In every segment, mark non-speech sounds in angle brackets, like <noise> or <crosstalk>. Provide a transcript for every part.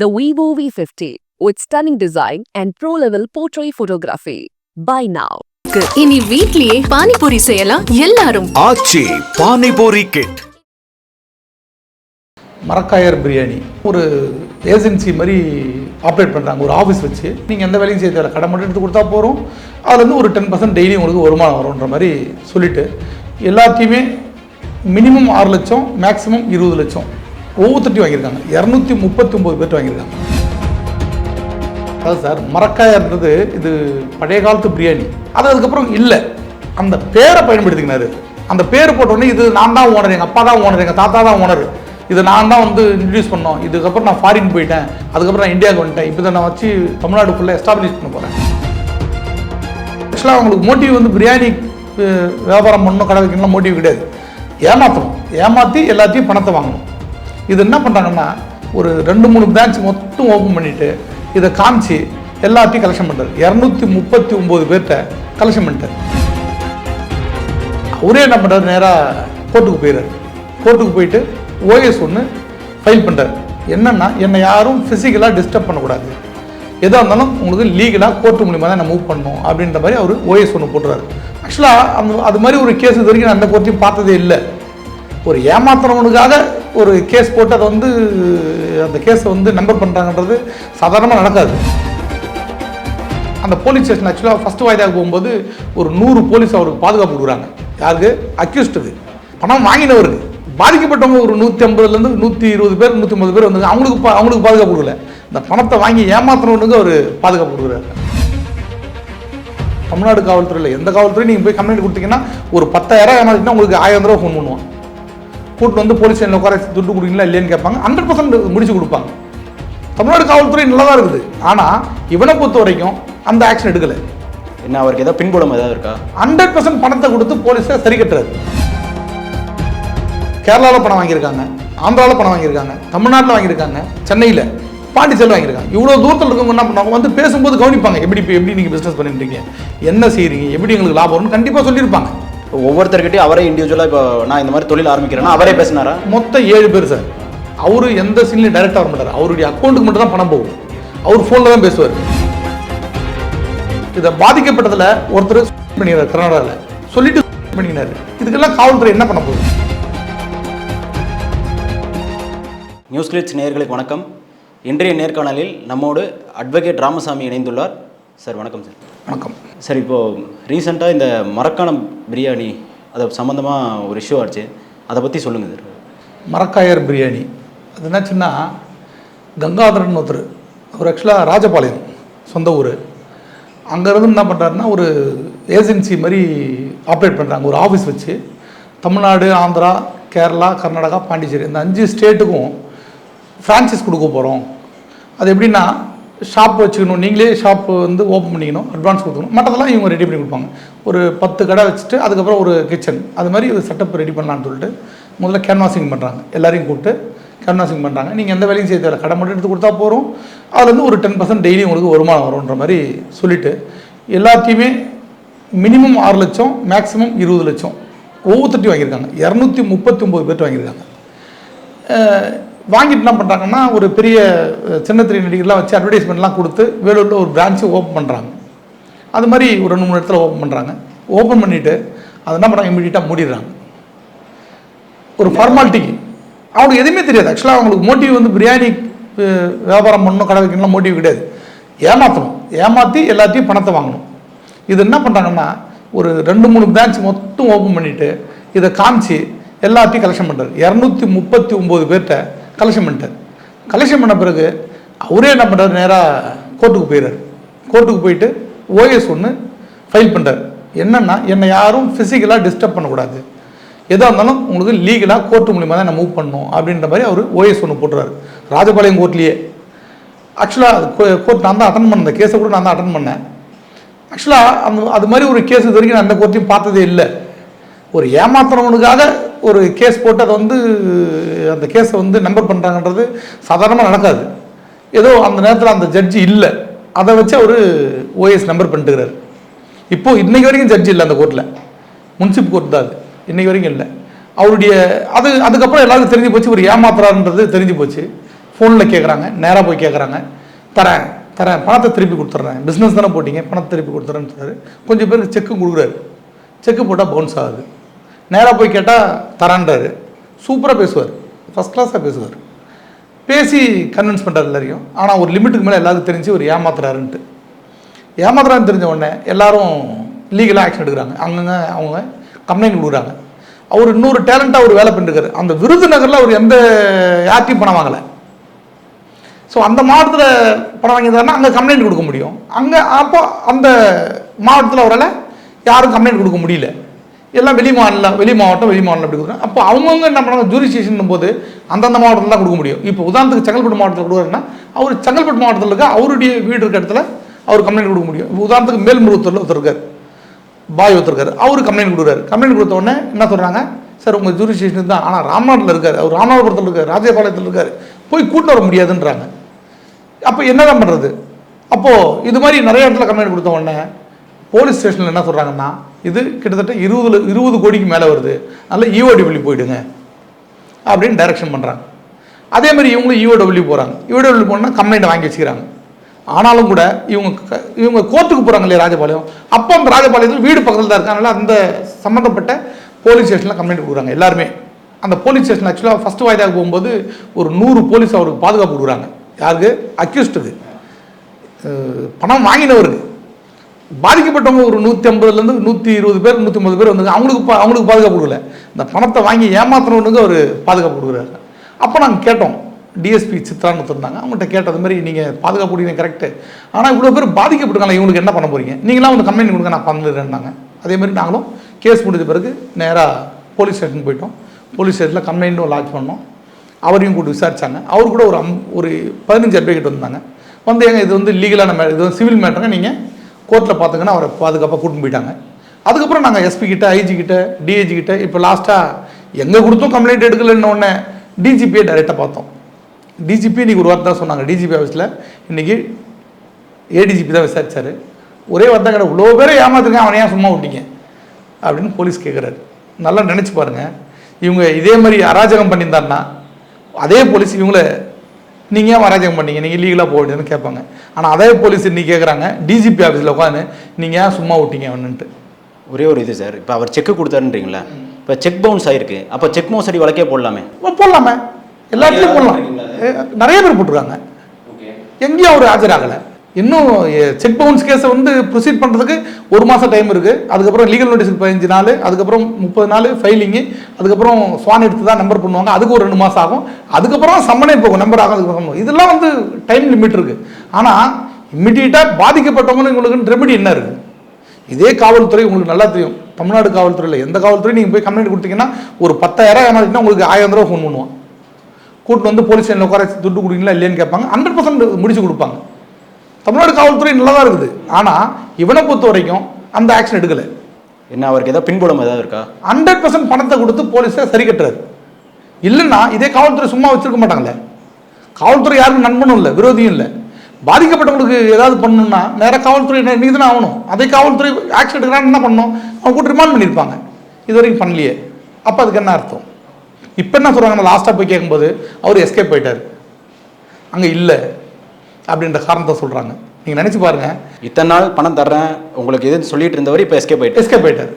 The Vivo V50 with stunning design and pro-level portrait photography. Buy now. இனி வீட்லயே பானிபூரி செய்யலாம் எல்லாரும். ஆச்சி பானிபூரி கிட். மரக்காயர் பிரியாணி. ஒரு ஏஜென்சி மாதிரி ஆப்ரேட் பண்ணுறாங்க ஒரு ஆஃபீஸ் வச்சு. நீங்கள் எந்த வேலையும் செய்ய கடை மட்டும் எடுத்து கொடுத்தா போகிறோம் அதுலேருந்து ஒரு டென் பர்சன்ட் டெய்லி உங்களுக்கு வருமானம் வரும்ன்ற மாதிரி சொல்லிட்டு எல்லாத்தையுமே மினிமம் ஆறு லட்சம் மேக்ஸிமம் இருபது லட்சம். ஒவ்வொருத்தட்டி வாங்கியிருக்காங்க. இரநூத்தி முப்பத்தி ஒம்பது பேர்ட்டு வாங்கியிருக்காங்க. அதாவது சார் மரக்காயர்ன்றது இது பழைய காலத்து பிரியாணி. அது அதுக்கப்புறம் இல்லை. அந்த பேரை பயன்படுத்திக்கினாரு. அந்த பேர் போட்ட உடனே இது நான் தான் ஓனர் எங்கள் அப்பா தான் ஓனர் எங்கள் தாத்தா தான் ஓனர் இது நான் தான் வந்து இன்ட்ரடியூஸ் பண்ணோம். இதுக்கப்புறம் நான் ஃபாரின் போயிட்டேன். அதுக்கப்புறம் நான் இந்தியாவுக்கு வந்துட்டேன். இப்போ தான் நான் வச்சு தமிழ்நாடு ஃபுல்லாக எஸ்டாப்ளிஷ் பண்ண போகிறேன் ஆக்சுவலாக அவங்களுக்கு மோட்டிவ் வந்து பிரியாணி வியாபாரம் பண்ணணும் கடை வைக்கணும்லாம் மோட்டிவ் கிடையாது. ஏமாற்றணும் ஏமாற்றி எல்லாத்தையும் பணத்தை வாங்கணும். இது என்ன பண்ணுறாங்கன்னா ஒரு ரெண்டு மூணு பிரான்ச் மொத்தம் ஓப்பன் பண்ணிவிட்டு இதை காமிச்சு எல்லாத்தையும் கலெக்ஷன் பண்ணுறாரு இரநூத்தி முப்பத்தி ஒம்பது பேர்கிட்ட கலெக்ஷன் பண்ணிட்டார். அவரே என்ன பண்ணுறாரு நேராக கோர்ட்டுக்கு போயிடுறாரு கோர்ட்டுக்கு போயிட்டு ஓஎஸ் ஒன்று ஃபைல் பண்ணுறாரு என்னென்னா என்னை யாரும் ஃபிசிக்கலாக டிஸ்டர்ப் பண்ணக்கூடாது. எதாக இருந்தாலும் உங்களுக்கு லீகலாக கோர்ட்டு மூலியமாக தான் நான் மூவ் பண்ணணும் அப்படின்ற மாதிரி அவர் ஓஎஸ் ஒன்று போட்டுறாரு. ஆக்சுவலாக அந்த அது மாதிரி ஒரு கேஸ் இது வரைக்கும் நான் அந்த கோர்ட்டையும் பார்த்ததே இல்லை. ஒரு ஏமாத்துறவனுக்காக ஒரு கேஸ் போட்டு அதை வந்து அந்த கேஸை வந்து நம்பர் பண்ணுறாங்கன்றது சாதாரணமாக நடக்காது. அந்த போலீஸ் ஸ்டேஷன் ஆக்சுவலாக ஃபஸ்ட்டு வாய்தாக்கு போகும்போது ஒரு நூறு போலீஸ் அவருக்கு பாதுகாப்பு கொடுக்குறாங்க. யாருக்கு? அக்யூஸ்டுக்கு பணம் வாங்கினவருக்கு. பாதிக்கப்பட்டவங்க ஒரு நூற்றி ஐம்பதுலேருந்து நூற்றி இருபது பேர் நூற்றி ஐம்பது பேர் வந்து அவங்களுக்கு பா- அவங்களுக்கு பாதுகாப்பு கொடுக்கல. இந்த பணத்தை வாங்கி ஏமாத்துறவனுக்கு அவர் பாதுகாப்பு கொடுக்குறாரு. தமிழ்நாடு காவல்துறையில் எந்த காவல்துறையும் நீங்கள் போய் கம்ப்ளைண்ட் கொடுத்தீங்கன்னா ஒரு பத்தாயிரம் ஏமாத்தினா உங்களுக்கு ஆயிரம் ரூபா ஃபோன் பண்ணுவான். கூட்டு வந்து போலீஸ் ஸ்டேஷனில் உட்கார துட்டு கொடுக்கீங்களா இல்லையான்னு கேட்பாங்க. ஹண்ட்ரட் பர்சன்ட் முடிச்சு கொடுப்பாங்க. தமிழ்நாடு காவல்துறை நல்லா தான் இருக்குது. ஆனால் இவனை பொறுத்த வரைக்கும் அந்த ஆக்ஷன் எடுக்கலை. என்ன அவருக்கு ஏதாவது பின்புலம் ஏதாவது இருக்கா? ஹண்ட்ரட் பர்சன்ட் பணத்தை கொடுத்து போலீஸை சரி கட்டுறாரு. கேரளாவில் பணம் வாங்கியிருக்காங்க ஆந்திராவில் பணம் வாங்கியிருக்காங்க தமிழ்நாட்டில் வாங்கியிருக்காங்க சென்னையில் பாண்டிச்சேரியில் வாங்கியிருக்காங்க. இவ்வளோ தூரத்தில் இருக்கவங்க என்ன பண்ணுவாங்க வந்து பேசும்போது கவனிப்பாங்க. எப்படி எப்படி நீங்கள் பிஸ்னஸ் பண்ணிட்டுருக்கீங்க என்ன செய்கிறீங்க எப்படி எங்களுக்கு லாபம் வரும்னு கண்டிப்பாக சொல்லியிருப்பாங்க. ஒவ்வொருத்தர்கிட்டயும் அவரே இண்டிவிஜுவலாக இப்போ நான் இந்த மாதிரி தொழில் ஆரம்பிக்கிறேன்னா அவரே பேசினாரா? மொத்தம் ஏழு பேர் சார். அவரு எந்த சீன்லையும் டைரெக்டாக வர மாட்டார். அவருடைய அக்கௌண்ட்டுக்கு மட்டும் தான் பணம் போகும். அவர் ஃபோனில் தான் பேசுவார். இதை பாதிக்கப்பட்டதில் ஒருத்தர் <laughs> பண்ணிடுறாரு கர்நாடகாவில் சொல்லிட்டு <laughs> பண்ணினாரு. இதுக்கெல்லாம் காவல்துறை என்ன பண்ண போகுது? நியூஸ் கிளிட்ஸ் நேயர்களுக்கு வணக்கம். இன்றைய நேர்காணலில் நம்மோடு அட்வொகேட் ராமசாமி இணைந்துள்ளார். சார் வணக்கம் சார். வணக்கம். சார் இப்போது ரீசெண்டாக இந்த மரக்காணம் பிரியாணி அதை சம்மந்தமாக ஒரு இஷ்யூ ஆச்சு. அதை பற்றி சொல்லுங்கள் சார் மரக்காயர் பிரியாணி. அது என்னாச்சுன்னா கங்காதரன் ஒருத்தர் அவர் ஆக்சுவலாக ராஜபாளையம் சொந்த ஊர். அங்கேருந்து என்ன பண்ணுறாருன்னா ஒரு ஏஜென்சி மாதிரி ஆப்ரேட் பண்ணுறாங்க ஒரு ஆஃபீஸ் வச்சு தமிழ்நாடு ஆந்திரா கேரளா கர்நாடகா பாண்டிச்சேரி இந்த அஞ்சு ஸ்டேட்டுக்கும் ஃப்ரான்ச்சைஸ் கொடுக்க போகிறோம் அது எப்படின்னா ஷாப் வச்சுக்கணும். நீங்களே ஷாப் வந்து ஓப்பன் பண்ணிக்கணும் அட்வான்ஸ் கொடுக்கணும் மற்றதெல்லாம் இவங்க ரெடி பண்ணி கொடுப்பாங்க. ஒரு பத்து கடை வச்சுட்டு அதுக்கப்புறம் ஒரு கிச்சன் அது மாதிரி ஒரு செட்டப் ரெடி பண்ணலான்னு சொல்லிட்டு முதல்ல கேன்வாசிங் பண்ணுறாங்க எல்லாரையும் கூப்பிட்டு கேன்வாசிங் பண்ணுறாங்க நீங்கள் எந்த வேலையும் செய்ய தேவை கடை மட்டும் எடுத்து கொடுத்தா போகிறோம் அதுலேருந்து ஒரு டென் பர்சன்ட் டெய்லி உங்களுக்கு வருமானம் வரும்ன்ற மாதிரி சொல்லிவிட்டு எல்லாத்தையுமே மினிமம் ஆறு லட்சம் மேக்ஸிமம் இருபது லட்சம். ஒவ்வொருத்தட்டையும் வாங்கியிருக்காங்க. இரநூத்தி முப்பத்தி ஒம்பது பேர்ட்டு வாங்கியிருக்காங்க வாங்கிட்டுலாம் வாங்கிட்டு என்ன பண்ணுறாங்கன்னா ஒரு பெரிய சின்னத்திரை நடிகர்லாம் வச்சு அட்வர்டைஸ்மெண்ட்லாம் கொடுத்து வேலூரில் ஒரு பிரான்ச்சு ஓப்பன் பண்ணுறாங்க அது மாதிரி ஒரு ரெண்டு மூணு இடத்துல ஓப்பன் பண்ணுறாங்க ஓப்பன் பண்ணிவிட்டு அது என்ன பண்ணுறாங்க இமீடியட்டாக மூடிடுறாங்க. ஒரு ஃபார்மாலிட்டிக்கு அவங்களுக்கு எதுவுமே தெரியாது. ஆக்சுவலாக அவங்களுக்கு மோட்டிவ் வந்து பிரியாணி வியாபாரம் பண்ணணும் கடை வைக்கணும்லாம் மோட்டிவ் கிடையாது. ஏமாற்றணும் ஏமாற்றி எல்லாத்தையும் பணத்தை வாங்கணும். இது என்ன பண்ணுறாங்கன்னா ஒரு ரெண்டு மூணு பிரான்ச் மொத்தம் ஓப்பன் பண்ணிவிட்டு இதை காமிச்சு எல்லாத்தையும் கலெக்ஷன் பண்ணுறாரு இரநூத்தி முப்பத்தி ஒம்பது பேர்கிட்ட கலெக்ஷன் பண்ணிட்டார். கலெக்ஷன் பண்ண பிறகு அவரே என்ன பண்ணுறாரு நேராக கோர்ட்டுக்கு போயிடுறாரு கோர்ட்டுக்கு போயிட்டு ஓஎஸ் ஒன்று ஃபைல் பண்ணுறாரு என்னென்னா என்னை யாரும் ஃபிசிக்கலாக டிஸ்டர்ப் பண்ணக்கூடாது. எதாக இருந்தாலும் உங்களுக்கு லீகலாக கோர்ட்டு மூலிமா தான் நான் மூவ் பண்ணணும் அப்படின்ற மாதிரி அவர் ஓஎஸ் ஒன்று போட்டுறாரு. ராஜபாளையம் கோர்ட்லேயே ஆக்சுவலாக கோர்ட் நான் தான் அட்டன் பண்ணேன். அந்த கேஸை கூட நான் தான் அட்டன் பண்ணேன். ஆக்சுவலாக அந்த அது மாதிரி ஒரு கேஸ் இது வரைக்கும் நான் அந்த கோர்ட்டையும் பார்த்ததே இல்லை. ஒரு ஏமாத்துறவனுக்காக ஒரு கேஸ் போட்டு அதை வந்து அந்த கேஸை வந்து நம்பர் பண்ணுறாங்கன்றது சாதாரணமாக நடக்காது. ஏதோ அந்த நேரத்தில் அந்த ஜட்ஜி இல்லை. அதை வச்சு அவர் ஓஎஸ் நம்பர் பண்ணிட்டுக்கிறார். இப்போது இன்றைக்கு வரைக்கும் ஜட்ஜி இல்லை அந்த கோர்ட்டில் முன்சிப் கோர்ட் தான் அது. இன்றைக்கு வரைக்கும் இல்லை. அவருடைய அது அதுக்கப்புறம் எல்லாருக்கும் தெரிஞ்சு போச்சு ஒரு ஏமாத்துறாருன்றது தெரிஞ்சு போச்சு. ஃபோனில் கேட்குறாங்க நேராக போய் கேட்குறாங்க தரேன் தரேன் பணத்தை திருப்பி கொடுத்துட்றேன் பிஸ்னஸ் தானே போட்டிங்க பணத்தை திருப்பி கொடுத்துறேன்னு சொல்றாரு. கொஞ்சம் பேருக்கு செக்கு கொடுக்குறாரு. செக்கு போட்டால் பவுன்ஸ் ஆகுது. நேராக போய் கேட்டால் தரான்றாரு சூப்பராக பேசுவார். ஃபஸ்ட் கிளாஸாக பேசுவார். பேசி கன்வின்ஸ் பண்ணுறாரு எல்லாரையும். ஆனால் ஒரு லிமிட்டுக்கு மேலே எல்லாருக்கும் தெரிஞ்சு ஒரு ஏமாத்துறாருன்ட்டு. ஏமாத்துறான்னு தெரிஞ்ச உடனே எல்லாரும் லீகலாக ஆக்ஷன் எடுக்கிறாங்க. அங்கங்க அவங்க கம்ப்ளைண்ட் கொடுக்குறாங்க. அவர் இன்னொரு டேலண்ட்டாக ஒரு வேலை பண்ணிருக்காரு. அந்த விருதுநகரில் அவர் எந்த யார்ட்டையும் பணம் வாங்கலை. ஸோ அந்த மாவட்டத்தில் பணம் வாங்கியிருந்தாருன்னா அங்கே கம்ப்ளைண்ட் கொடுக்க முடியும். அங்கே அப்போ அந்த மாவட்டத்தில் அவரால் யாரும் கம்ப்ளைண்ட் கொடுக்க முடியல. எல்லாம் வெளி மாநிலம் வெளி மாவட்டம் வெளி மாநிலம் அப்படி கொடுக்குறாங்க. அப்போ அவங்கவுங்க என்ன பண்ணுறாங்க ஜூரிஸ்டிஷன் போது அந்தந்த மாவட்டத்தில் தான் கொடுக்க முடியும். இப்போ உதாரணத்துக்கு செங்கல்பட்டு மாவட்டத்தில் கொடுக்குறாருன்னா அவர் செங்கல்பட்டு மாவட்டத்தில் இருக்க அவருடைய வீடு இருக்க இடத்துல அவர் கம்ப்ளைண்ட் கொடுக்க முடியும். இப்போ உதாரணத்துக்கு மேல்முருகத்தூரில் ஒருத்தர் இருக்கார். பாய் ஒருத்தருக்கார் அவரு கம்ப்ளைண்ட் கொடுக்குறாரு. கம்ப்ளைண்ட் கொடுத்த உடனே என்ன சொல்கிறாங்க சார் உங்கள் ஜூரிஸ்டிஷன் தான். ஆனால் ராமநாட்டில் இருக்கார். அவர் ராமநாதபுரத்தில் இருக்கார். ராஜபாளையத்தில் இருக்கார். போய் கூட்டு வர முடியாதுன்றாங்க. அப்போ என்னதான் பண்ணுறது அப்போது இது மாதிரி நிறைய இடத்துல கம்ப்ளைண்ட் கொடுத்த உடனே போலீஸ் ஸ்டேஷனில் என்ன சொல்கிறாங்கன்னா இது கிட்டத்தட்ட இருபது இருபது கோடிக்கு மேலே வருது. அதனால் இஓடபிள்யூ போயிடுங்க. அப்படின்னு டைரக்ஷன் பண்ணுறாங்க அதே மாதிரி இவங்களும் இஓடபிள்யூ போகிறாங்க இஓடபிள்யூ போனால் கம்ப்ளைண்ட் வாங்கி வச்சுக்கிறாங்க. ஆனாலும் கூட இவங்க க- இவங்க கோர்ட்டுக்கு போகிறாங்க இல்லையா ராஜபாளையம்? அப்போ அந்த ராஜபாளையத்தில் வீடு பக்கத்தில் தான் இருக்கனால அந்த சம்மந்தப்பட்ட போலீஸ் ஸ்டேஷனில் கம்ப்ளைண்ட் கொடுக்குறாங்க எல்லாருமே. அந்த போலீஸ் ஸ்டேஷன் ஆக்சுவலாக ஃபஸ்ட்டு வாய்தாக்கு போகும்போது ஒரு நூறு போலீஸ் அவருக்கு பாதுகாப்பு கொடுக்குறாங்க. யாருக்கு? அக்யூஸ்டுக்கு பணம் வாங்கினவருக்கு. பாதிக்கப்பட்டவங்க ஒரு நூற்றி ஐம்பதுலேருந்து நூற்றி இருபது பேர் நூற்றி ஐம்பது பேர் வந்து அவங்களுக்கு பா- அவங்களுக்கு பாதுகாப்பு கொடுக்கல. இந்த பணத்தை வாங்கி ஏமாத்தினவனுக்கு அவர் பாதுகாப்பு கொடுக்குறாரு. அப்போ நாங்கள் கேட்டோம். டிஎஸ்பி சித்ரான்னு ஒருத்தர் அவங்கள்ட்ட கேட்டது மாதிரி நீங்கள் பாதுகாப்பு கொடுங்க கரெக்டு ஆனால் இவ்வளோ பேர் பாதிக்கப்பட்டிருக்காங்க இவங்களுக்கு என்ன பண்ண போகிறீங்க நீங்களாம் வந்து கம்ப்ளைண்ட் கொடுங்க நான் பண்ணிடுறேன்னாங்க அதே மாதிரி நாங்களும் கேஸ் முடிஞ்ச பிறகு நேராக போலீஸ் ஸ்டேஷன் போயிட்டோம். போலீஸ் ஸ்டேஷனில் கம்ப்ளைண்ட்டும் லாட்ச் பண்ணோம். அவரையும் கூட்டு விசாரித்தாங்க அவர் கூட ஒரு அம் ஒரு பதினஞ்சு அட்வொகேட் வந்தாங்க. வந்து ஏங்க இது வந்து லீகலான மே இது வந்து சிவில் மேட்டருங்க நீங்கள் கோர்ட்டில் பார்த்துங்கன்னா அவரை பாதுகாப்பாக கூட்டின்னு போயிட்டாங்க. அதுக்கப்புறம் நாங்கள் எஸ்பி கிட்ட ஐஜி கிட்ட டிஐஜி கிட்ட இப்போ லாஸ்ட்டாக எங்கே கொடுத்தும் கம்ப்ளைண்ட் எடுக்கலன்னு உடனே டிஜிபியை டைரெக்டாக பார்த்தோம். டிஜிபி இன்றைக்கி ஒரு வார்த்தை தான் சொன்னாங்க. டிஜிபி ஆஃபீஸில் இன்றைக்கி ஏடிஜிபி தான் விசாரித்தார் ஒரே வார்த்தை கடை இவ்வளோ பேரை ஏமாத்துருக்கேன் அவனை ஏன் சும்மா விட்டீங்க? அப்படின்னு போலீஸ் கேட்குறாரு நல்லா நினச்சி பாருங்க. இவங்க இதே மாதிரி அராஜகம் பண்ணியிருந்தாருன்னா அதே போலீஸ் இவங்கள நீங்கள் ஏன் அராஜகம் பண்ணீங்க நீங்கள் லீகலாக போக வேண்டியதுன்னு கேட்பாங்க. ஆனால் அதே போலீஸ் இன்னைக்கு கேட்குறாங்க டிஜிபி ஆஃபீஸில் உட்காந்து நீங்கள் ஏன் சும்மா விட்டீங்க? அவனுன்ட்டு ஒரே ஒரு இது சார் இப்போ அவர் செக் கொடுத்தாருன்றீங்களா? இப்போ செக் பவுன்ஸ் ஆயிருக்கு. அப்போ செக் மோசடி வழக்கே போடலாமே. போடலாமே. எல்லாத்துலேயும் போடலாம். நிறைய பேர் போட்டிருக்காங்க. எங்கேயும் அவர் ஆஜராகலை. இன்னும் செக் பவுன்ஸ் கேஸை வந்து ப்ரொசீட் பண்ணுறதுக்கு ஒரு மாதம் டைம் இருக்குது அதுக்கப்புறம் லீகல் நோட்டீஸ் பதினஞ்சு நாள் அதுக்கப்புறம் முப்பது நாள் ஃபைலிங்கு அதுக்கப்புறம் ஸ்வான் எடுத்து தான் நம்பர் பண்ணுவாங்க. அதுக்கு ஒரு ரெண்டு மாதம் ஆகும். அதுக்கப்புறம் சம்மனே போகும் நம்பர் ஆகும் அதுக்கப்புறம் இதெல்லாம் வந்து டைம் லிமிட் இருக்குது ஆனால் இம்மிடியட்டாக பாதிக்கப்பட்டவங்க உங்களுக்கு ரெமெடி என்ன இருக்குது இதே காவல்துறை உங்களுக்கு நல்லா தெரியும். தமிழ்நாடு காவல்துறையில் எந்த காவல்துறை நீங்கள் போய் கம்ப்ளைண்ட் கொடுத்தீங்கன்னா ஒரு பத்தாயிரம் ஏமாத்தினா உங்களுக்கு ஆயிரம் ரூபா ஃபோன் பண்ணுவான். கூட்டு வந்து போலீஸ் ஸ்டேஷனில் உட்கார துட்டு கொடுங்களா இல்லையான்னு கேட்பாங்க. ஹண்ட்ரட் பர்சன்ட் முடிச்சு கொடுப்பாங்க. தமிழ்நாடு காவல்துறை நல்லா தான் இருக்குது. ஆனால் இவனை பொறுத்த வரைக்கும் அந்த ஆக்ஷன் எடுக்கலை. என்ன அவருக்கு ஏதாவது பின்புலம் ஏதாவது இருக்கா? ஹண்ட்ரட் பர்சன்ட் பணத்தை கொடுத்து போலீஸை சரி கட்டுறாரு. இல்லைன்னா இதே காவல்துறை சும்மா வச்சிருக்க மாட்டாங்களே. காவல்துறை யாருக்கும் நண்பனும் இல்லை விரோதியும் இல்லை. பாதிக்கப்பட்டவங்களுக்கு ஏதாவது பண்ணணும்னா நேராக காவல்துறை நீங்கள் தானே ஆகணும். அதே காவல்துறை ஆக்ஷன் எடுக்கிறான்னு என்ன பண்ணணும்? அவங்க கூட ரிமாண்ட் பண்ணியிருப்பாங்க. இது வரைக்கும் பண்ணலையே. அப்போ அதுக்கு என்ன அர்த்தம்? இப்போ என்ன சொல்கிறாங்க லாஸ்ட்டாக போய் கேட்கும்போது அவர் எஸ்கேப் போயிட்டார். அங்கே இல்லை. அப்படின்ற காரணத்தை சொல்கிறாங்க நீங்கள் நினச்சி பாருங்கள் இத்தனை நாள் பணம் தர்றேன் உங்களுக்கு எதுன்னு சொல்லிட்டு இருந்தவர் இப்போ எஸ்கேப் ஆயிட்டு எஸ்கேப் ஆயிட்டாரு.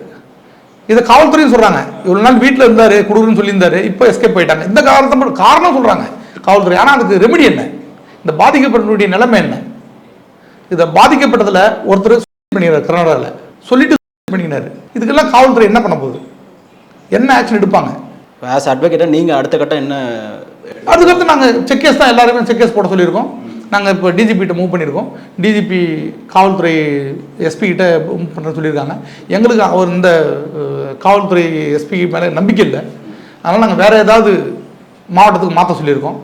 இதை காவல்துறையும் சொல்றாங்க. இவ்வளவு நாள் வீட்டில் இருந்தாரு குடுக்குறன்னு சொல்லியிருந்தாரு இப்போ எஸ்கேப் போயிட்டாங்க இந்த காரணத்தை காரணம் சொல்றாங்க காவல்துறை. ஆனால் அதுக்கு ரெமெடி என்ன? இந்த பாதிக்கப்பட்டவருடைய நிலைமை என்ன? இதை பாதிக்கப்பட்டதுல ஒருத்தர் பண்ணிடுறாரு கர்நாடகாவில் சொல்லிட்டு பண்ணிக்கினாரு இதுக்கெல்லாம் காவல்துறை என்ன பண்ண போகுது? என்ன ஆக்ஷன் எடுப்பாங்க? ஆஸ் அட்வொகேட்டாக நீங்கள் அடுத்த கட்டம் என்ன அதுக்கடுத்து நாங்கள் செக் கேஸ் தான் எல்லாருமே செக் கேஸ் போட சொல்லியிருக்கோம். நாங்கள் இப்போ டிஜிபிகிட்ட மூவ் பண்ணியிருக்கோம் டிஜிபி காவல்துறை எஸ்பி கிட்ட மூவ் பண்ண சொல்லியிருக்காங்க. எங்களுக்கு அவர் இந்த காவல்துறை எஸ்பி மேலே நம்பிக்கை இல்லை. அதனால் நாங்கள் வேறு ஏதாவது மாவட்டத்துக்கு மாற்ற சொல்லியிருக்கோம்.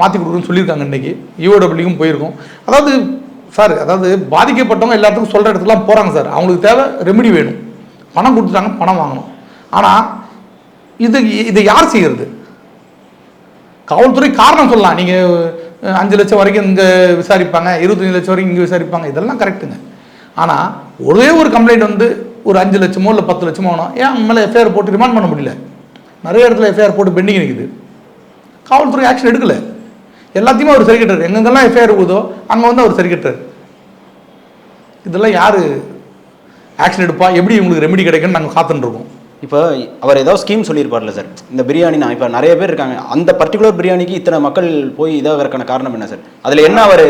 மாற்றி கொடுக்குறோன்னு சொல்லியிருக்காங்க இன்றைக்கி யூஓடபிள்யூக்கும் போயிருக்கோம். அதாவது சார் அதாவது பாதிக்கப்பட்டவங்க எல்லாத்துக்கும் சொல்கிற இடத்துக்குலாம் போகிறாங்க சார் அவங்களுக்கு தேவை ரெமெடி வேணும். பணம் கொடுத்துட்டாங்க பணம் வாங்கணும். ஆனால் இது இதை யார் செய்கிறது காவல்துறை காரணம் சொல்லலாம். நீங்கள் அஞ்சு லட்சம் வரைக்கும் இங்கே விசாரிப்பாங்க இருபத்தஞ்சு லட்சம் வரைக்கும் இங்கே விசாரிப்பாங்க. இதெல்லாம் கரெக்டுங்க ஆனால் ஒரே ஒரு கம்ப்ளைண்ட் வந்து ஒரு அஞ்சு லட்சமோ இல்லை பத்து லட்சமோ ஆகணும் ஏன் அவங்க மேலே எஃப்ஐஆர் போட்டு ரிமாண்ட் பண்ண முடியல? நிறைய இடத்துல எஃப்ஐஆர் போட்டு பெண்டிங் நிற்குது காவல்துறை ஆக்ஷன் எடுக்கலை. எல்லாத்தையுமே அவர் சரி கட்டுறாரு. எங்கெங்கெல்லாம் எஃப்ஐஆர் இருக்குதோ அங்கே வந்து அவர் சரி கட்டுறாரு. இதெல்லாம் யார் ஆக்ஷன் எடுப்பா? எப்படி இவங்களுக்கு ரெமெடி கிடைக்குன்னு நாங்கள் காத்துட்டு இருக்கோம். இப்போ அவர் ஏதோ ஸ்கீம் சொல்லியிருப்பார்ல சார் இந்த பிரியாணி நான் இப்போ நிறைய பேர் இருக்காங்க. அந்த பர்டிகுலர் பிரியாணிக்கு இத்தனை மக்கள் போய் இதாகிறதுக்கான காரணம் என்ன சார் அதில் என்ன அவர்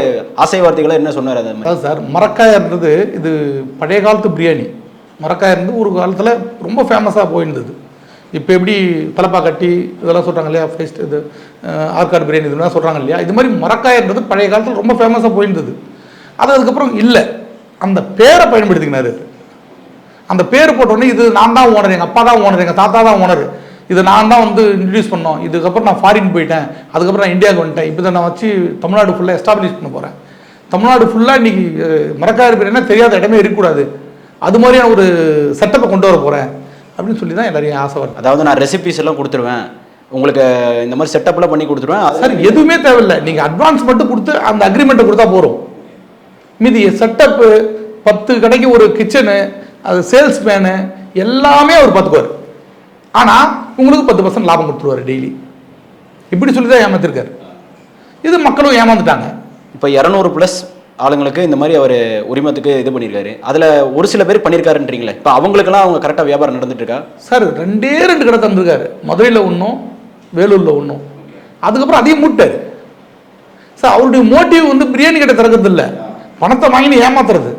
ஆசை வார்த்தைகளை என்ன சொன்னார் அது அதாவது சார் மரக்காயன்றது இது பழைய காலத்து பிரியாணி. மரக்காயன்றது ஒரு காலத்தில் ரொம்ப ஃபேமஸாக போயிருந்தது. இப்போ எப்படி தலப்பா கட்டி இதெல்லாம் சொல்கிறாங்க இல்லையா ஃபேஸ்ட் இது ஆற்காடு பிரியாணி இதெல்லாம் சொல்கிறாங்க இல்லையா? இது மாதிரி மரக்காயன்றது பழைய காலத்தில் ரொம்ப ஃபேமஸாக போயிருந்தது. அது அதுக்கப்புறம் இல்லை. அந்த பேரை பயன்படுத்திக்கினாரு. அந்த பேர் போட்டோடனே இது நான் தான் ஓனர் எங்கள் அப்பா தான் ஓனர் எங்கள் தாத்தா தான் ஓனர் இது நான் தான் வந்து இன்ட்ரடியூஸ் பண்ணோம். இதுக்கப்புறம் நான் ஃபாரின் போயிட்டேன். அதுக்கப்புறம் நான் இந்தியாவுக்கு வந்துட்டேன். இப்போ நான் வச்சு தமிழ்நாடு ஃபுல்லாக எஸ்டாப்ளிஷ் பண்ண போகிறேன் தமிழ்நாடு ஃபுல்லாக இன்னைக்கு அஹ், மரக்காயர் பிரியாணி தெரியாத இடமே இருக்கக்கூடாது. அது மாதிரியான ஒரு செட்டப்பை கொண்டு வர போகிறேன் அப்படின்னு சொல்லி தான் எல்லாரையும் ஆசை வருது. அதாவது நான் ரெசிபிஸ் எல்லாம் கொடுத்துருவேன். உங்களுக்கு இந்த மாதிரி செட்டப்லாம் பண்ணி கொடுத்துருவேன். சார் எதுவுமே தேவையில்லை. நீங்கள் அட்வான்ஸ் மட்டும் கொடுத்து அந்த அக்ரிமெண்ட்டை கொடுத்தா போகிறோம் மீதி செட்டப்பு பத்து கடைக்கு ஒரு கிச்சனு அது சேல்ஸ்மேனு எல்லாமே அவர் பார்த்துக்குவார். ஆனால் உங்களுக்கு பத்து பர்சன்ட் லாபம் கொடுத்துருவாரு டெய்லி இப்படி சொல்லி தான் ஏமாத்திருக்காரு. இது மக்களும் ஏமாந்துட்டாங்க. இப்போ இரநூறு ப்ளஸ் ஆளுங்களுக்கு இந்த மாதிரி அவர் உரிமத்துக்கு இது பண்ணியிருக்காரு. அதில் ஒரு சில பேர் பண்ணியிருக்காருன்றீங்களே இப்போ அவங்களுக்கெல்லாம் அவங்க கரெக்டாக வியாபாரம் நடந்துட்டு இருக்கா சார் ரெண்டே ரெண்டு கடை தந்திருக்காரு. மதுரையில் ஒன்றும் வேலூரில் ஒன்றும் அதுக்கப்புறம் அதையும் மூட்டாரு. சார் அவருடைய மோட்டிவ் வந்து பிரியாணி கடை திறக்கிறது இல்லை பணத்தை வாங்கி ஏமாத்துறது.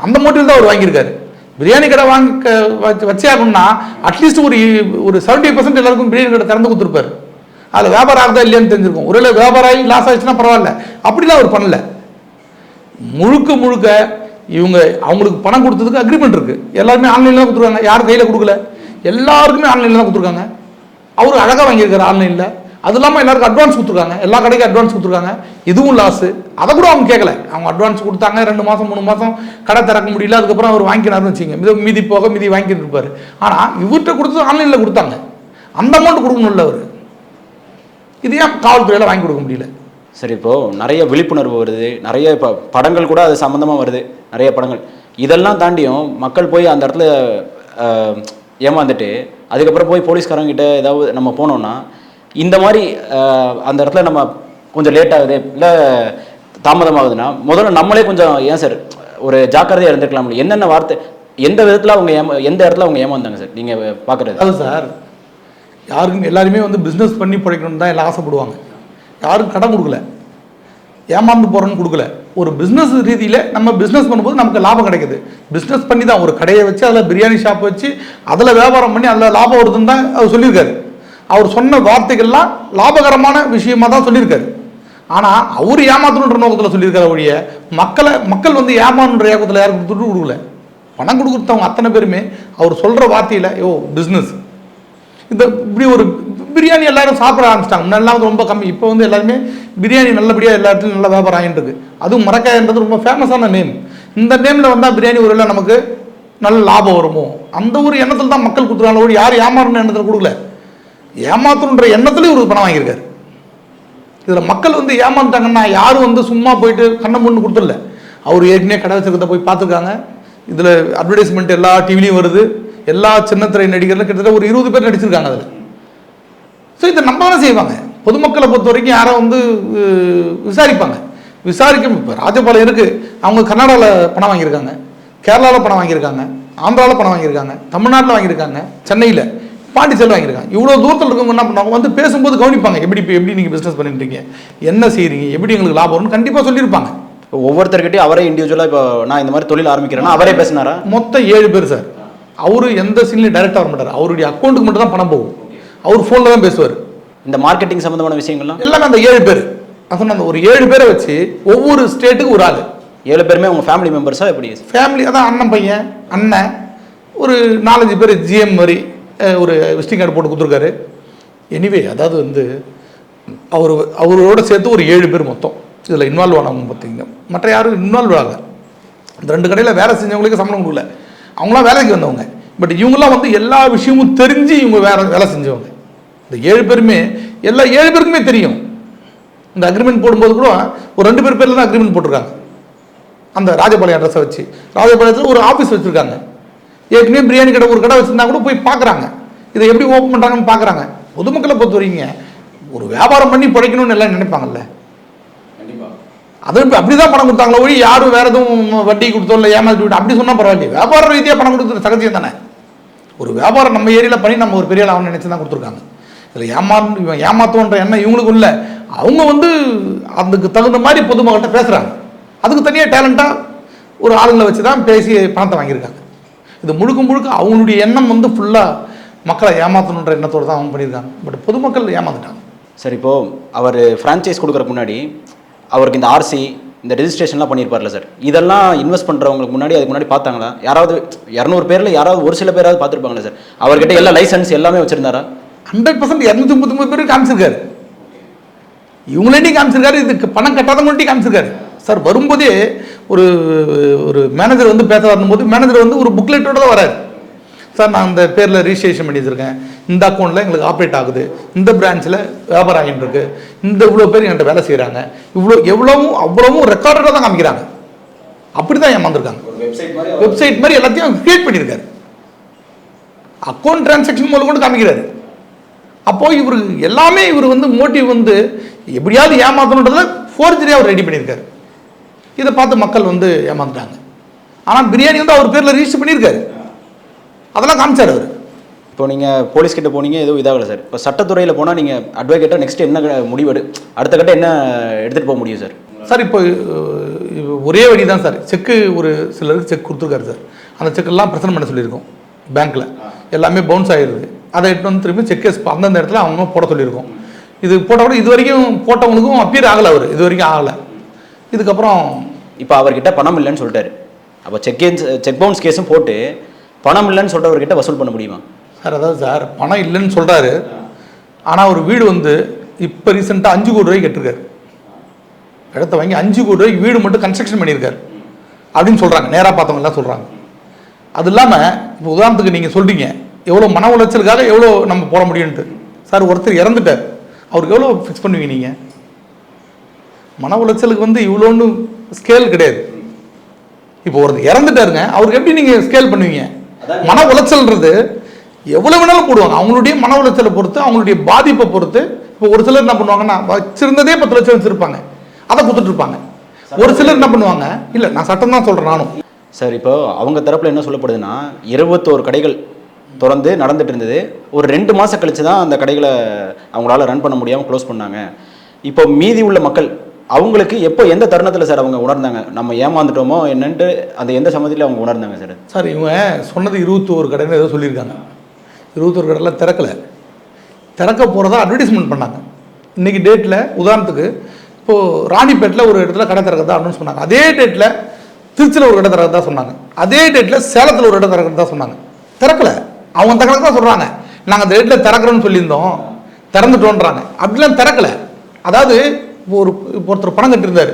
அந்த மோட்டிவ் தான் அவர் வாங்கியிருக்காரு. பிரியாணி கடை வாங்க வச்சு- வச்சே ஆகணும்னா அட்லீஸ்ட் ஒரு ஒரு செவன்டி பர்சன்ட் எல்லாருக்கும் பிரியாணி கடை திறந்து கொடுத்துருப்பாரு. அதில் வியாபாரம் ஆகுதா இல்லையான்னு தெரிஞ்சிருக்கும். ஒருவேளை வியாபாரம் ஆகி லாஸ் ஆயிடுச்சுன்னா பரவாயில்ல. அப்படிலாம் அவர் பண்ணல. முழுக்க முழுக்க இவங்க அவங்களுக்கு பணம் கொடுத்ததுக்கு அக்ரிமெண்ட் இருக்குது எல்லாருமே ஆன்லைனில் தான் கொடுத்துருக்காங்க. யாரும் கையில் கொடுக்கல. எல்லாருக்குமே ஆன்லைனில் தான் கொடுத்துருக்காங்க. அவர் அழகாக வாங்கியிருக்காரு ஆன்லைனில் அது இல்லாமல் எல்லாருக்கும் அட்வான்ஸ் கொடுத்துருக்காங்க. எல்லா கடைக்கும் அட்வான்ஸ் கொடுத்துருக்காங்க. இதுவும் லாஸு அதை கூட அவங்க கேட்கல அவங்க அட்வான்ஸ் கொடுத்தாங்க. ரெண்டு மாதம் மூணு மாதம் கடை திறக்க முடியல. அதுக்கப்புறம் அவர் வாங்கினார்னு வச்சுங்க இது மீதி போக மீதி வாங்கிட்டு இருப்பார். ஆனால் இவர்கிட்ட கொடுத்தது ஆன்லைனில் கொடுத்தாங்க. அந்த அமௌண்ட் கொடுக்கணும்ல அவர். இது ஏன் காவல்துறையில் வாங்கி கொடுக்க முடியல? சரி இப்போது நிறைய விழிப்புணர்வு வருது. நிறைய இப்போ படங்கள் கூட அது சம்மந்தமாக வருது. நிறைய படங்கள். இதெல்லாம் தாண்டியும் மக்கள் போய் அந்த இடத்துல ஏமாந்துட்டு அதுக்கப்புறம் போய் போலீஸ்காரங்கிட்ட ஏதாவது நம்ம போனோம்னா இந்த மாதிரி அந்த இடத்துல நம்ம கொஞ்சம் லேட் ஆகுது இல்லை தாமதமாகுதுன்னா முதல்ல நம்மளே கொஞ்சம் ஏன் சார் ஒரு ஜாக்கிரதையாக இருந்திருக்கலாம் என்னென்ன வார்த்தை எந்த விதத்தில் அவங்க ஏமா எந்த இடத்துல அவங்க ஏமாந்தாங்க சார் நீங்கள் பார்க்குறது அது சார் யாருக்கும் எல்லாருமே வந்து பிஸ்னஸ் பண்ணி பிழைக்கணும்னு தான் எல்லாம் ஆசைப்படுவாங்க. யாரும் கடன் கொடுக்கல. ஏமாந்து போகிறோன்னு கொடுக்கல. ஒரு பிஸ்னஸ் ரீதியில் நம்ம பிஸ்னஸ் பண்ணும்போது நமக்கு லாபம் கிடைக்குது. பிஸ்னஸ் பண்ணி தான் ஒரு கடையை வச்சு அதில் பிரியாணி ஷாப் வச்சு அதில் வியாபாரம் பண்ணி அதில் லாபம் வருதுன்னு தான் அவர் சொல்லியிருக்காரு. அவர் சொன்ன வார்த்தைகள்லாம் லாபகரமான விஷயமா தான் சொல்லியிருக்காரு. ஆனால் அவர் ஏமாத்தணுன்ற நோக்கத்தில் சொல்லியிருக்காரு ஒழிய மக்களை மக்கள் வந்து ஏமாணுன்ற ஏக்கத்தில் யாருக்கும் துட்டு கொடுக்கல. பணம் கொடுக்குறவங்க அத்தனை பேருமே அவர் சொல்கிற வார்த்தையில் யோ பிஸ்னஸ் இந்த இப்படி ஒரு பிரியாணி எல்லாரும் சாப்பிட ஆரம்பிச்சிட்டாங்க. முன்னெல்லாம் வந்து ரொம்ப கம்மி. இப்போ வந்து எல்லாருமே பிரியாணி நல்லபடியாக எல்லா இடத்துலையும் நல்ல வியாபாரம் ஆகிட்டு இருக்கு. அதுவும் மரக்காயன்றது ரொம்ப ஃபேமஸான நேம் இந்த நேமில் வந்தால் பிரியாணி ஒரு நமக்கு நல்ல லாபம் வருமோ? அந்த ஒரு எண்ணத்தில் தான் மக்கள் கொடுத்துருக்காங்க ஒரு யார் ஏமாறணும் எண்ணத்தில் கொடுக்கல. ஏமாத்தணுன்ற எண்ணத்துலேயும் ஒரு பணம் வாங்கியிருக்காரு. இதில் மக்கள் வந்து ஏமாந்துட்டாங்கன்னா யாரும் வந்து சும்மா போயிட்டு கண்ணை முன்னு கொடுத்துடல. அவர் ஏற்கனவே கடை வச்சிருக்கிறத போய் பார்த்துருக்காங்க. இதில் அட்வர்டைஸ்மெண்ட் எல்லா டிவிலையும் வருது. எல்லா சின்னத்திரை நடிகர்களும் கிட்டத்தட்ட ஒரு இருபது பேர் நடிச்சிருக்காங்க அதில். ஸோ இதை நம்ப தானே செய்வாங்க? பொதுமக்களை பொறுத்த வரைக்கும் யாரோ வந்து விசாரிப்பாங்க. விசாரிக்க இப்போ ராஜபாளையம் இருக்குது அவங்க கர்நாடகாவில் பணம் வாங்கியிருக்காங்க. கேரளாவில் பணம் வாங்கியிருக்காங்க. ஆந்திராவில் பணம் வாங்கியிருக்காங்க. தமிழ்நாட்டில் வாங்கியிருக்காங்க. சென்னையில். பாண்டிச்சேரியில் வாங்கியிருக்காங்க. இவ்வளோ தூரத்தில் இருக்கவங்க என்ன பண்ணுவாங்க வந்து பேசும்போது கவனிப்பாங்க. எப்படி இப்போ எப்படி நீங்கள் பிஸ்னஸ் பண்ணிட்டுருக்கீங்க என்ன செய்கிறீங்க எப்படி எங்களுக்கு லாபம் வரும்னு கண்டிப்பாக சொல்லியிருப்பாங்க. இப்போ ஒவ்வொருத்தர்கிட்டயும் அவரே இண்டிவிஜுவலாக இப்போ நான் இந்த மாதிரி தொழில் ஆரம்பிக்கிறேன்னா அவரே பேசினாரா? மொத்தம் ஏழு பேர் சார். அவரு எந்த சீன்லையும் டைரக்டாக வர மாட்டார். அவருடைய அக்கௌண்ட்டுக்கு மட்டும் தான் பணம் போகும். அவர் ஃபோனில் தான் பேசுவார். இந்த மார்க்கெட்டிங் சம்மந்தமான விஷயங்கள்லாம்? எல்லாமே அந்த ஏழு பேர். நான் சொன்ன அந்த ஒரு ஏழு பேரை வச்சு ஒவ்வொரு ஸ்டேட்டுக்கு ஒரு ஆள். ஏழு பேருமே உங்க ஃபேமிலி மெம்பர்ஸா எப்படி? ஃபேமிலி அதான் அண்ணன் பையன் அண்ணன். ஒரு நாலஞ்சு பேர் ஜிஎம் மாதிரி. ஒரு விசிட்டிங் கார்டு போட்டு கொடுத்துருக்காரு. எனிவே அதாவது வந்து அவர் அவரோட சேர்த்து ஒரு ஏழு பேர் மொத்தம். இதில் இன்வால்வ் ஆனவங்க பார்த்தீங்கன்னா மற்ற யாரும் இன்வால்வ் ஆகலை. இந்த ரெண்டு கடையில் வேலை செஞ்சவங்களுக்கு சம்பளம் கொடுக்கல. அவங்களாம் வேலைக்கு வந்தவங்க. பட் இவங்களாம் வந்து எல்லா விஷயமும் தெரிஞ்சு இவங்க வேற வேலை செஞ்சவங்க. இந்த ஏழு பேருமே எல்லா ஏழு பேருக்குமே தெரியும். இந்த அக்ரிமெண்ட் போடும்போது கூட ஒரு ரெண்டு பேர் பேரில் தான் அக்ரிமெண்ட் போட்டிருக்காங்க. அந்த ராஜபாளையம் அட்ரஸை வச்சு. ராஜபாளையத்தில் ஒரு ஆஃபீஸ் வச்சுருக்காங்க. ஏற்கனவே பிரியாணி கடை ஒரு கடை வச்சுருந்தா கூட போய் பார்க்குறாங்க இதை எப்படி ஓப்பன் பண்ணுறாங்கன்னு பார்க்குறாங்க பொதுமக்களை பொறுத்த வரைக்கும் ஒரு வியாபாரம் பண்ணி பிழைக்கணும்னு எல்லாம் நினைப்பாங்கல்ல. அது இப்ப அப்படிதான் பணம் கொடுத்தாங்களோ ஒழி யாரும் வேற எதுவும் வட்டி கொடுத்தோ இல்லை விட்டு அப்படி சொன்னா பரவாயில்லையே. வியாபார ரீதியாக பணம் கொடுத்தது சகஜம் தானே. ஒரு வியாபாரம் நம்ம ஏரியாவில் பண்ணி நம்ம ஒரு பெரிய அவன் நினைச்சு தான் கொடுத்துருக்காங்க. இதில் ஏமா இவன் ஏமாத்தோன்ற எண்ணம் இவங்களுக்கும் இல்லை. அவங்க வந்து அதுக்கு தகுந்த மாதிரி பொதுமக்கள்கிட்ட பேசுகிறாங்க அதுக்கு தனியாக டேலண்ட்டாக ஒரு ஆளுங்களை வச்சு தான் பேசி பணத்தை வாங்கியிருக்காங்க. இது முழுக்க முழுக்க அவங்களுடைய எண்ணம் வந்து ஃபுல்லாக மக்களை ஏமாற்றணுன்ற எண்ணத்தோடு தான் அவங்க பண்ணியிருக்காங்க. பட் பொதுமக்கள் ஏமாந்துட்டாங்க சார் இப்போது அவர் ஃப்ரான்ச்சைஸ் கொடுக்குறக்கு முன்னாடி அவருக்கு இந்த ஆர்சி இந்த ரெஜிஸ்ட்ரேஷன்லாம் பண்ணியிருப்பார்ல சார் இதெல்லாம் இன்வெஸ்ட் பண்ணுறவங்களுக்கு முன்னாடி அதுக்கு முன்னாடி பார்த்தாங்களா? யாராவது இரநூறு பேரில் யாராவது ஒரு சில பேராவது பார்த்துருப்பாங்களா சார் அவர்கிட்ட எல்லா லைசன்ஸ் எல்லாமே வச்சுருந்தாரா? ஹண்ட்ரட் பர்சன்ட் இரநூத்தி முப்பத்தி பேருக்கு காமிச்சிருக்காரு. இவங்களேட்டையும் காமிச்சிருக்காரு இதுக்கு பணம் கட்டாதவங்கள்ட்டையும் காமிச்சிருக்காரு. சார் வரும்போதே ஒரு ஒரு மேனேஜர் வந்து பேச வரும்போது மேனேஜர் வந்து ஒரு புக்லெட்டோட தான் வராரு. சார் நான் இந்த பேரில் ரிஜிஸ்ட்ரேஷன் பண்ணி வச்சிருக்கேன் இந்த அக்கௌண்ட்டில் எங்களுக்கு ஆப்ரேட் ஆகுது. இந்த பிரான்ச்சில் வியாபாரம் ஆகிட்டு இருக்கு. இந்த இவ்வளோ பேர் என்கிட்ட வேலை செய்கிறாங்க இவ்வளோ எவ்வளவும் அவ்வளவும் ரெக்கார்டடாக தான் காமிக்கிறாங்க. அப்படி தான் ஏமாந்துருக்காங்க வெப்சைட் மாதிரி எல்லாத்தையும் கிரியேட் பண்ணியிருக்காரு. அக்கௌண்ட் டிரான்சாக்ஷன் முதல்ல கொண்டு காமிக்கிறாரு. அப்போ இவர் எல்லாமே இவர் வந்து மோட்டிவ் வந்து எப்படியாவது ஏமாத்தணுன்றதுல ஃபோர்ஜரியாக அவர் ரெடி பண்ணியிருக்காரு. இதை பார்த்து மக்கள் வந்து ஏமாந்துட்டாங்க. ஆனால் பிரியாணி வந்து அவர் பேரில் ரிஜிஸ்டர் பண்ணியிருக்காரு. அதெல்லாம் காமிச்சார் அவர். இப்போ நீங்கள் போலீஸ் கிட்ட போனீங்க எதுவும் இதாகல சார். இப்போ சட்டத்துறையில் போனால் நீங்கள் அட்வொகேட்டாக நெக்ஸ்ட் என்ன முடிவு எடு அடுத்த கட்ட என்ன எடுத்துகிட்டு போக முடியும் சார்? சார் இப்போ ஒரே வழி தான் சார். செக்கு ஒரு சிலருக்கு செக் கொடுத்துருக்காரு சார். அந்த செக்கெல்லாம் ப்ரெசென்ட் பண்ண சொல்லியிருக்கோம் பேங்க்கில் எல்லாமே பவுன்ஸ் ஆகிடுது அதை எடுத்து வந்து திரும்பி செக் அந்தந்த இடத்துல அவங்க போட சொல்லியிருக்கோம். இது போட்ட கூட இது வரைக்கும் போட்டவங்களுக்கும் அப்பியர் ஆகலை அவர். இது வரைக்கும் ஆகலை. இதுக்கப்புறம் இப்போ அவர்கிட்ட பணம் இல்லைன்னு சொல்லிட்டாரு. அப்போ செக் செக் பவுன்ஸ் கேஸும் போட்டு பணம் இல்லைன்னு சொல்கிறவர்கிட்ட வசூல் பண்ண முடியுமா? சார் அதாவது சார் பணம் இல்லைன்னு சொல்கிறாரு ஆனால் ஒரு வீடு வந்து இப்போ ரீசெண்டாக அஞ்சு கோடி ரூபாய்க்கு கட்டிருக்காரு. இடத்த வாங்கி அஞ்சு கோடி ரூபாய்க்கு வீடு மட்டும் கன்ஸ்ட்ரக்ஷன் பண்ணியிருக்காரு. அப்படின்னு சொல்கிறாங்க நேராக பார்த்தவங்க எல்லாம் சொல்கிறாங்க அது இல்லாமல் இப்போ உதாரணத்துக்கு நீங்கள் சொல்கிறீங்க எவ்வளோ மன உளைச்சலுக்காக எவ்வளோ நம்ம போட முடியும்ட்டு சார் ஒருத்தர் இறந்துட்டார். அவருக்கு எவ்வளோ ஃபிக்ஸ் பண்ணுவீங்க நீங்கள் மன உளைச்சலுக்கு வந்து இவ்வளோன்னு ஸ்கேல் கிடையாது. இப்போ ஒருத்தர் இறந்துட்டாருங்க அவருக்கு எப்படி நீங்கள் ஸ்கேல் பண்ணுவீங்க? மன உளைச்சல்ன்றது எவ்வளவு வேணாலும் போடுவாங்க அவங்களுடைய மன உளைச்சலை பொறுத்து அவங்களுடைய பாதிப்பை பொறுத்து இப்போ ஒரு சிலர் என்ன பண்ணுவாங்கன்னா வச்சிருந்ததே பத்து லட்சம் வச்சிருப்பாங்க. அதை கொடுத்துட்டு இருப்பாங்க. ஒரு சிலர் என்ன பண்ணுவாங்க? இல்லை நான் சட்டம் தான் சொல்கிறேன் நானும். சார் இப்போ அவங்க தரப்புல என்ன சொல்லப்படுதுன்னா இருபத்தோரு கடைகள் திறந்து நடந்துட்டு இருந்தது. ஒரு ரெண்டு மாதம் கழிச்சு தான் அந்த கடைகளை அவங்களால ரன் பண்ண முடியாமல் க்ளோஸ் பண்ணாங்க. இப்போ மீதி உள்ள மக்கள் அவங்களுக்கு எப்போ எந்த தருணத்தில் சார் அவங்க உணர்ந்தாங்க? நம்ம ஏமாந்துட்டோமோ என்னன்ட்டு அந்த எந்த சம்மதியில் அவங்க உணர்ந்தாங்க சார்? சார் இவங்க சொன்னது இருபத்தோரு கடைன்னு ஏதோ சொல்லியிருக்காங்க. இருபத்தோரு கடையில் திறக்கலை. திறக்க போகிறதா அட்வர்டைஸ்மெண்ட் பண்ணாங்க. இன்றைக்கி டேட்டில் உதாரணத்துக்கு இப்போது ராணிப்பேட்டில் ஒரு இடத்துல கடை திறக்கிறதா அப்படின்னு சொன்னாங்க. அதே டேட்டில் திருச்சியில் ஒரு கடை திறக்கிறதா சொன்னாங்க. அதே டேட்டில் சேலத்தில் ஒரு இடம் திறக்கிறதா சொன்னாங்க. திறக்கலை. அவங்க அந்த கணக்கு தான் சொல்கிறாங்க நாங்கள் அந்த டேட்டில் திறக்கிறோன்னு சொல்லியிருந்தோம். திறந்துட்டோன்றாங்க. அப்படிலாம் திறக்கலை. அதாவது இப்போ ஒரு இப்போ ஒருத்தர் பணம் கட்டியிருந்தார்.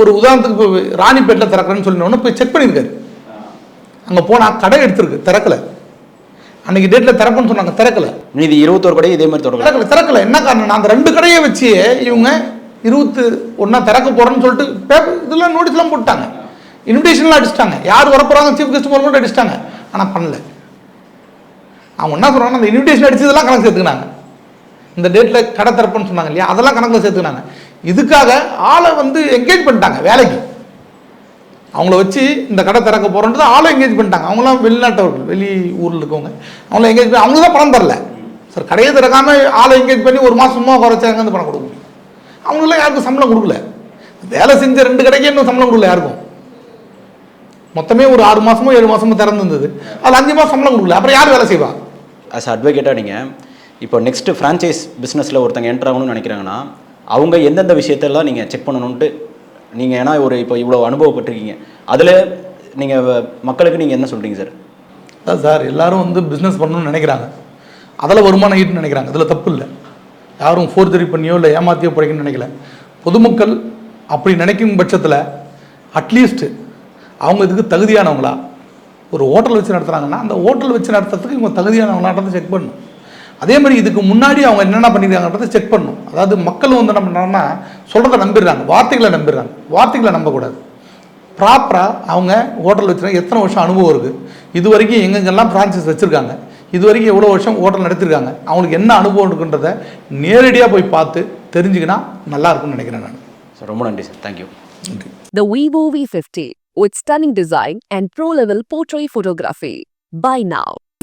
ஒரு உதாரணத்துக்கு இப்போ ராணிப்பேட்டில் திறக்கிறேன்னு சொல்லினோன்னு போய் செக் பண்ணியிருக்காரு. அங்கே போனால் கடை எடுத்திருக்கு திறக்கலை. அன்னைக்கு டேட்டில் திறப்புன்னு சொன்னாங்க திறக்கலை. மீதி இருபத்தோரு கடை இதே மாதிரி தொடங்கலாம் திறக்கல திறக்கல. என்ன காரணம் அந்த ரெண்டு கடையை வச்சு இவங்க இருபத்து ஒன்றா திறக்க போகிறோன்னு சொல்லிட்டு பேப்பர் இதெல்லாம் நோட்டீஸ்லாம் போட்டாங்க. இன்விடேஷன்லாம் அடிச்சிட்டாங்க. யார் வரப்போகிறாங்க சீஃப் கெஸ்ட் போகிறோம் அடிச்சிட்டாங்க. ஆனால் பண்ணல. அவங்க என்ன சொல்கிறாங்க அந்த இன்விடேஷன் அடிச்சதெல்லாம் கணக்கு சேர்த்துக்கினாங்க. இந்த டேட்டில் கடை திறப்புன்னு சொன்னாங்க இல்லையா? அதெல்லாம் கணக்கில் சேர்த்துக்கினாங்க. இதுக்காக ஆளை வந்து என்கேஜ் பண்ணிட்டாங்க வேலைக்கு. அவங்கள வச்சு இந்த கடை திறக்க போகிறோன்றது ஆளை எங்கேஜ் பண்ணிட்டாங்க. அவங்களாம் வெளிநாட்டவர்கள் வெளி ஊரில் இருக்கவங்க. அவங்கள எங்கேஜ் பண்ணி அவங்களுக்கு தான் பணம் தரல. சார் கடையை திறக்காமல் ஆளை எங்கேஜ் பண்ணி ஒரு மாதம் சும்மா குறைச்சாங்க வந்து பணம் கொடுக்க முடியும் அவங்களாம் யாருக்கும் சம்பளம் கொடுக்கல. வேலை செஞ்ச ரெண்டு கடைக்கே இன்னும் சம்பளம் கொடுக்கல யாருக்கும். மொத்தமே ஒரு ஆறு மாதமோ ஏழு மாதமோ திறந்துருந்தது அதில் அஞ்சு மாதம் சம்பளம் கொடுக்கல. அப்புறம் யார் வேலை செய்வா? அஸ் அட்வொகேட்டாக நீங்கள் இப்போ நெக்ஸ்ட் ஃப்ரான்ச்சைஸ் பிஸ்னஸில் ஒருத்தங்க என்டர் ஆகணும்னு நினைக்கிறாங்கன்னா அவங்க எந்தெந்த விஷயத்தெல்லாம் நீங்கள் செக் பண்ணணுன்ட்டு நீங்கள் ஏன்னா ஒரு இப்போ இவ்வளோ அனுபவப்பட்டிருக்கீங்க. அதில் நீங்கள் மக்களுக்கு நீங்கள் என்ன சொல்கிறீங்க சார் அதான் சார் எல்லோரும் வந்து பிஸ்னஸ் பண்ணணும்னு நினைக்கிறாங்க. அதில் வருமானம் ஈட்டுன்னு நினைக்கிறாங்க. அதில் தப்பு இல்லை. யாரும் ஃபோர்ஜரி பண்ணியோ இல்லை ஏமாத்தியோ பிழைக்கணும்னு நினைக்கல. பொதுமக்கள் அப்படி நினைக்கும் பட்சத்தில் அட்லீஸ்ட் அவங்க இதுக்கு தகுதியானவங்களா? ஒரு ஹோட்டல் வச்சு நடத்துகிறாங்கன்னா அந்த ஹோட்டல் வச்சு நடத்துறதுக்கு இவங்க தகுதியானவங்களான்றதை செக் பண்ணணும். அதே மாதிரி இதுக்கு முன்னாடி அவங்க என்னென்ன பண்ணியிருக்காங்கன்றதை செக் பண்ணணும். அதாவது மக்கள் வந்து என்ன பண்ணுறாங்கன்னா சொல்கிறத நம்பிடுறாங்க. வார்த்தைகளை நம்பிடுறாங்க. வார்த்தைகளை நம்பக்கூடாது. ப்ராப்பராக அவங்க ஹோட்டல் வச்சுருக்காங்க எத்தனை வருஷம் அனுபவம் இருக்குது இது வரைக்கும் எங்கெங்கெல்லாம் ஃப்ரான்ச்சைஸ் வச்சுருக்காங்க. இது வரைக்கும் எவ்வளோ வருஷம் ஹோட்டல் நடத்திருக்காங்க. அவங்களுக்கு என்ன அனுபவம் இருக்குன்றதை நேரடியாக போய் பார்த்து தெரிஞ்சுக்கினா நல்லா இருக்கும்னு நினைக்கிறேன் நான். சார் ரொம்ப நன்றி சார் தேங்க்யூ நன்றி. The Vivo V50 with stunning design and pro-level portrait photography. Buy now.